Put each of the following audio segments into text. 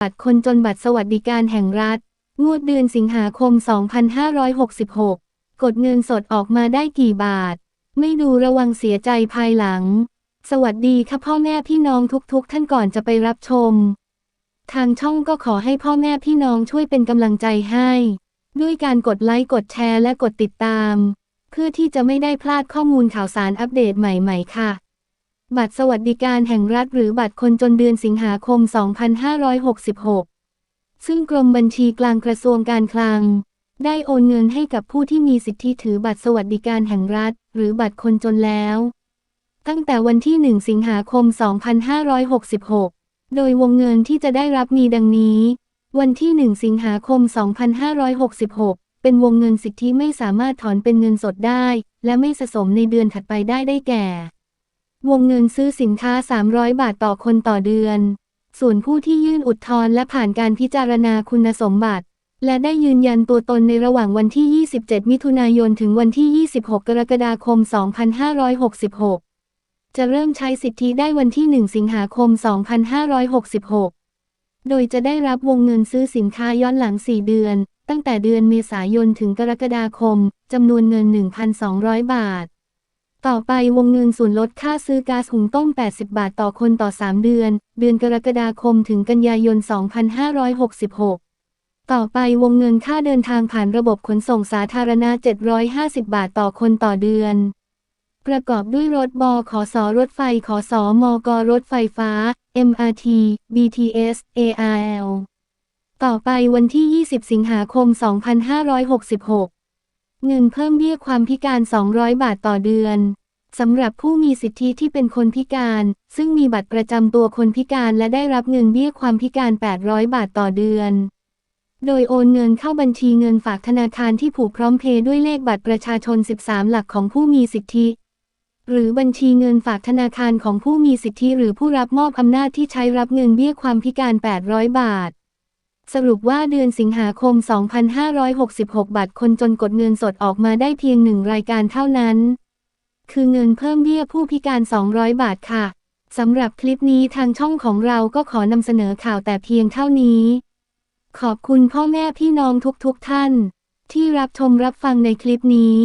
บัตรคนจนบัตรสวัสดิการแห่งรัฐ งวดเดือนสิงหาคม 2566 กดเงินสดออกมาได้กี่บาท ไม่ดูระวังเสียใจภายหลัง สวัสดีค่ะพ่อแม่พี่น้องทุกๆ ท่านก่อนจะไปรับชม ทางช่องก็ขอให้พ่อแม่พี่น้องช่วยเป็นกำลังใจให้ ด้วยการกดไลค์กดแชร์และกดติดตาม เพื่อที่จะไม่ได้พลาดข้อมูลข่าวสารอัปเดตใหม่ ๆ ค่ะ บัตรสวัสดิการแห่งรัฐหรือบัตรคนจนเดือนสิงหาคม 2566 ซึ่งกรมบัญชีกลางกระทรวงการคลัง ได้โอนเงินให้กับผู้ที่มีสิทธิถือบัตรสวัสดิการแห่งรัฐ หรือบัตรคนจนแล้ว ตั้งแต่วันที่ 1 สิงหาคม 2566 โดยวงเงินที่จะได้รับมีดังนี้ วันที่ 1 สิงหาคม 2566 เป็นวงเงินสิทธิไม่สามารถถอนเป็นเงินสดได้ และไม่สะสมในเดือนถัดไปได้ได้แก่ วงเงินซื้อสินค้า 300 บาทต่อคนต่อเดือน ส่วนผู้ที่ยื่นอุทธรณ์และผ่านการพิจารณาคุณสมบัติ และได้ยืนยันตัวตนในระหว่างวันที่ 27 มิถุนายน ถึงวันที่ 26 กรกฎาคม 2566 จะเริ่มใช้สิทธิได้วันที่ 1 สิงหาคม 2566 โดยจะได้รับวงเงินซื้อสินค้าย้อนหลัง 4 เดือน ตั้งแต่เดือนเมษายน ถึงกรกฎาคม จำนวนเงิน 1,200 บาท ต่อไปวงเงินส่วนลดค่าซื้อก๊าซหุงต้ม 80 บาทต่อคนต่อ 3 เดือน เดือนกรกฎาคมถึงกันยายน 2566 ต่อไปวงเงินค่าเดินทางผ่านระบบขนส่งสาธารณะ 750 บาทต่อคนต่อเดือน ประกอบด้วยรถบอขสรถไฟขสมกรถไฟฟ้า MRT BTS ARL ต่อไปวันที่ 20 สิงหาคม 2566 เงินเพิ่มเบี้ยความพิการ 200 บาทต่อเดือนสำหรับผู้มีสิทธิที่เป็นคนพิการ ซึ่งมีบัตรประจำตัวคนพิการและได้รับเงินเบี้ยความพิการ 800 บาทต่อเดือน โดยโอนเงินเข้าบัญชีเงินฝากธนาคารที่ผูกพร้อมเพย์ด้วยเลขบัตรประชาชน 13 หลักของผู้มีสิทธิ หรือบัญชีเงินฝากธนาคารของผู้มีสิทธิหรือผู้รับมอบอำนาจที่ใช้รับเงินเบี้ยความพิการ 800 บาท สรุปว่าเดือนสิงหาคม 2566 บัตรคนจนกดเงินสดออกมาได้เพียงหนึ่งรายการเท่านั้น คือเงินเพิ่มเบี้ยผู้พิการ 200 บาทค่ะสำหรับคลิปนี้ทางช่องของเราก็ขอนำเสนอข่าวแต่เพียงเท่านี้ ขอบคุณพ่อแม่พี่น้องทุกๆทท่าน ที่รับชมรับฟังในคลิปนี้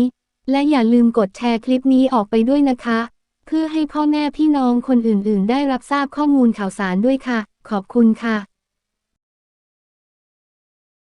และอย่าลืมกดแชร์คลิปนี้ออกไปด้วยนะคะ เพื่อให้พ่อแม่พี่น้องคนอื่นๆ ได้รับทราบข้อมูลข่าวสารด้วยค่ะ ขอบคุณค่ะ